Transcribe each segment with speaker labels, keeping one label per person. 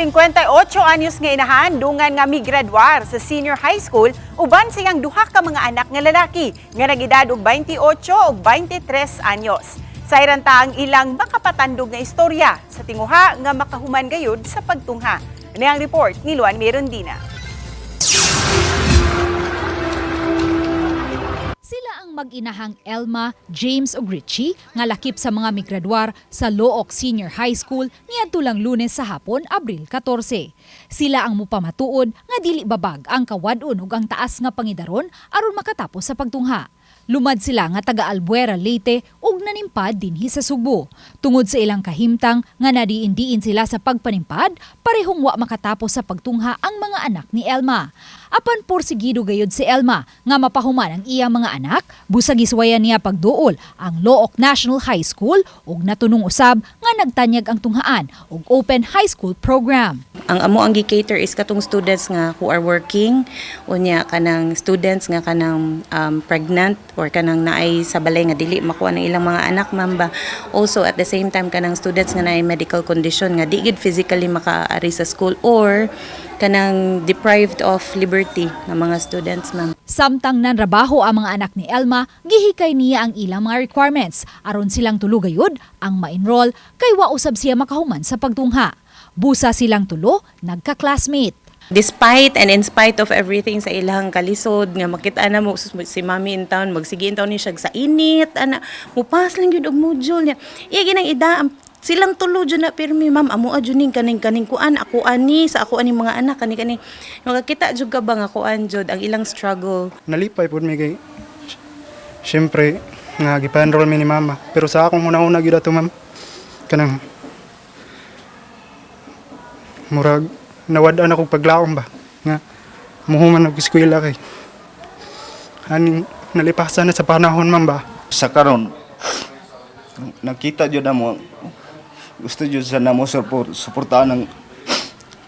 Speaker 1: 58 anyos nga inahan dungan nga migraduar sa senior high school uban siyang duha ka mga anak nga lalaki nga nagedad og 28 ug 23 anyos. Sayran ta ang ilang makapatandog nga istorya sa tinguha nga makahuman gayud sa pagtungha. Ani ang report ni Luan Mirondina.
Speaker 2: Ang mag-inahang Elma, James ug Richie nga lakip sa mga migraduar sa Look Senior High School niadto lang Lunes sa hapon, Abril 14. Sila ang mupamatuod nga dili babag ang kawadon ug ang taas nga pangidaron aron makatapos sa pagtungha. Lumad sila nga taga Albuera, Leyte ug nanimpad dinhi sa Subo. Tungod sa ilang kahimtang nga nadiin-diin sila sa pagpanimpad, parehong wa makatapos sa pagtungha ang mga anak ni Elma. Apan porsigido gayud si Elma nga mapahuman ang iyang mga anak, busag iswayan niya pagduol ang Look National High School ug natunong usab nga nagtanyag ang tunghaan ug Open High School program.
Speaker 3: Ang amo ang gi-cater is katong students nga who are working unya kanang students nga kanang um, pregnant or kanang naay sa balay nga dili makuha ng ilang mga anak mamba also at the same time kanang students nga naay medical condition nga di gid physically makaari sa school or kanang deprived of liberty nga mga students ma'am.
Speaker 2: Samtang nanrabaho ang mga anak ni Elma, gihikay niya ang ilang mga requirements. Aron silang tulugayod ang ma-enroll kay wa usab siya makahuman sa pagtungha. Busa silang tulo, nagka-classmate.
Speaker 3: Despite and in spite of everything sa ilang kalisod nga makita na mo si mami in town magsige in town ni siya sa init ana mupas lang gyud og module niya iya ginang ida ang- silang tulo jud na pirmi ma'am amo ajuning kaning kaning kuan ako ani sa ako ani mga anak kani kani makakita jud ka ba nga kuan jud ang ilang struggle
Speaker 4: nalipay po mi kay Siyempre, nga gipa-enroll mi ni mama. Pero sa akong una-una gyud ato ma'am. Kanang murag nawad-an ako paglaom ba? Nga muhuman og eskwela kay. Aning nalipasan na sa panahon ma'am ba?
Speaker 5: Sa karon nakita jud na mo gusto jud sa namo support suportahan ng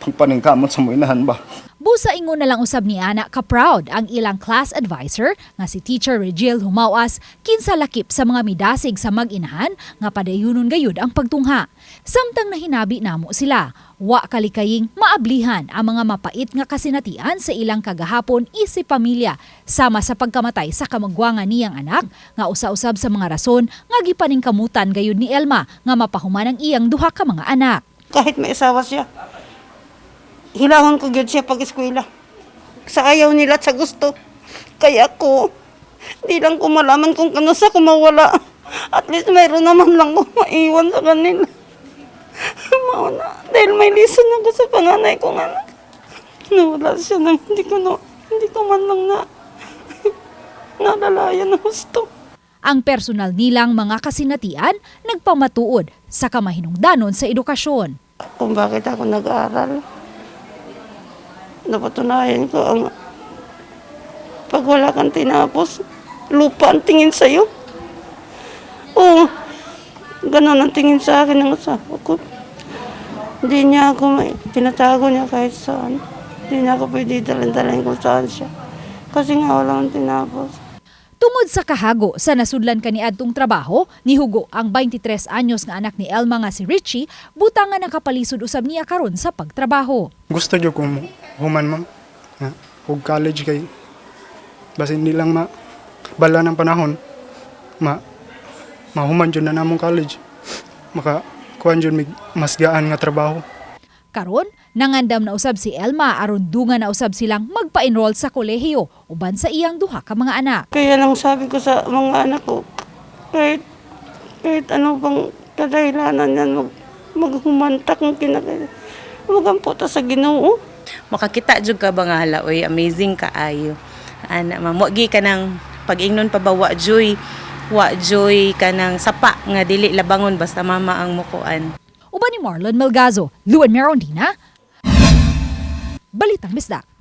Speaker 5: pagpaningkamot sa mo inahan ba
Speaker 2: Busa ingon na lang usab ni Ana ka-proud ang ilang class advisor nga si Teacher Regil Humawas kinsa lakip sa mga midasig sa mag-inahan nga padayunon gayud ang pagtungha. Samtang nahinabi namo sila, wa kalikaying maablihan ang mga mapait nga kasinatian sa ilang kagahapon isip pamilya sama sa pagkamatay sa kamagwangan niyang anak nga usa-usab sa mga rason nga gipaningkamutan gayud ni Elma nga mapahuman ang iyang duha ka mga anak.
Speaker 6: kahit may asawa siya. Hilahon ko gyud siya pag eskwela. Sa ayaw nila at sa gusto. Kaya ko, di lang ko malaman kung ano sa kumawala. At least mayroon naman lang ko maiwan sa kanila. Mauna, dahil may lison ako sa panganay kong anak. Nawala siya nang hindi ko, no, hindi ko man lang na nalalayan na gusto.
Speaker 2: Ang personal nilang mga kasinatian nagpamatuod sa kamahinungdanon sa edukasyon.
Speaker 6: kung bakit ako nag-aaral. Napatunayan ko ang pag wala kang tinapos, lupa ang tingin sa'yo. Oo, ganun ang tingin sa akin ng asawa ko. Hindi niya ako, may, tinatago niya kahit saan. Hindi niya ako pwede dalan-dalan kung saan siya. Kasi nga wala akong tinapos.
Speaker 2: Tungod sa kahago sa nasudlan kaniadtong trabaho, nihugo ang 23 anyos nga anak ni Elma nga si Richie, butang nga nakapalisod usab niya karon sa pagtrabaho.
Speaker 4: gusto ko mo human ma'am nga og college kay basta hindi lang ma bala ng panahon ma mahuman jud na namong college maka kuan jud mig mas gaan nga trabaho
Speaker 2: Karon, nangandam na usab si Elma aron dungan na usab silang magpa-enroll sa kolehiyo uban sa iyang duha ka mga anak.
Speaker 6: Kaya lang sabi ko sa mga anak ko, kahit, kahit ano pang kadahilanan yan, mag, maghumantak ng kinakailangan. Huwag ang puta sa ginoo.
Speaker 3: Makakita jud ka ba nga hala oy amazing kaayo ana mamugi ka ng pag-ingnon pa ba? Wa joy wa joy ka ng sapa nga dili labangon basta mama ang mukuan.
Speaker 2: Uban ni Marlon Melgazo, Luan Merondina, Balitang Bisdak.